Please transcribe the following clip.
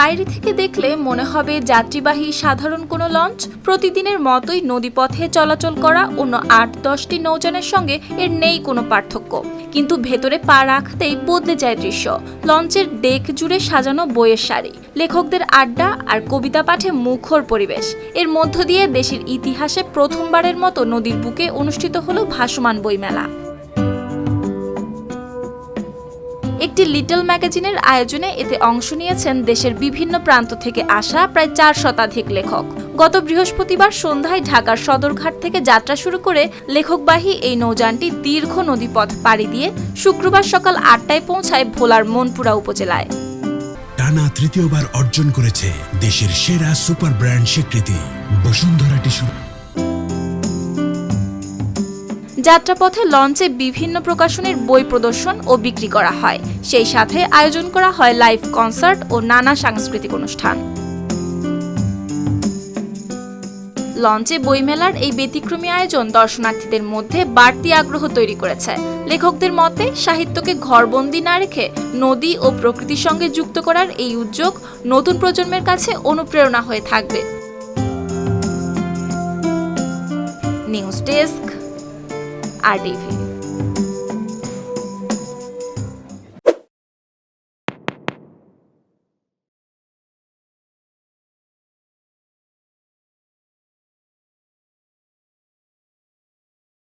বাইরে থেকে দেখলে মনে হবে যাত্রীবাহী সাধারণ কোনো লঞ্চ। প্রতিদিনের মতোই নদীপথে চলাচল করা অন্য আট, দশটি নৌযানের সঙ্গে এর নেই কোনো পার্থক্য। কিন্তু ভেতরে পা রাখতেই বদলে যায় দৃশ্য। লঞ্চের ডেক জুড়ে সাজানো বইয়ের শাড়ি লেখকদের আড্ডা আর কবিতা পাঠে মুখর পরিবেশ। এর মধ্য দিয়ে দেশের ইতিহাসে প্রথমবারের মতো নদীর বুকে অনুষ্ঠিত হলো ভাসমান বইমেলা। একটি লিটল ম্যাগাজিনের আয়োজনে এতে অংশ নিয়েছেন দেশের বিভিন্ন প্রান্ত থেকে আসা প্রায় চার শতাধিক লেখক। গত বৃহস্পতিবার সন্ধ্যায় ঢাকার সদরঘাট থেকে যাত্রা শুরু করে লেখকবাহী এই নৌযানটি দীর্ঘ নদীপথ পাড়ি দিয়ে শুক্রবার সকাল আটটায় পৌঁছায় ভোলার মনপুরা উপজেলায়। টানা তৃতীয়বার অর্জন করেছে দেশের সেরা সুপার ব্র্যান্ড স্বীকৃতি। বসুন্ধরা টিস্যু যাত্রাপথে লঞ্চে বিভিন্ন প্রকাশনের বই প্রদর্শন ও বিক্রি করা হয়। সেই সাথে আয়োজন করা হয় লাইভ কনসার্ট ও নানা সাংস্কৃতিক অনুষ্ঠান। লঞ্চে বইমেলার এই ব্যতিক্রমী আয়োজন দর্শনার্থীদের মধ্যে বাড়তি আগ্রহ তৈরি করেছে। লেখকদের মতে, সাহিত্যকে ঘরবন্দি না রেখে নদী ও প্রকৃতির সঙ্গে যুক্ত করার এই উদ্যোগ নতুন প্রজন্মের কাছে অনুপ্রেরণা হয়ে থাকবে। নিউজ ডেস্ক আর টিভি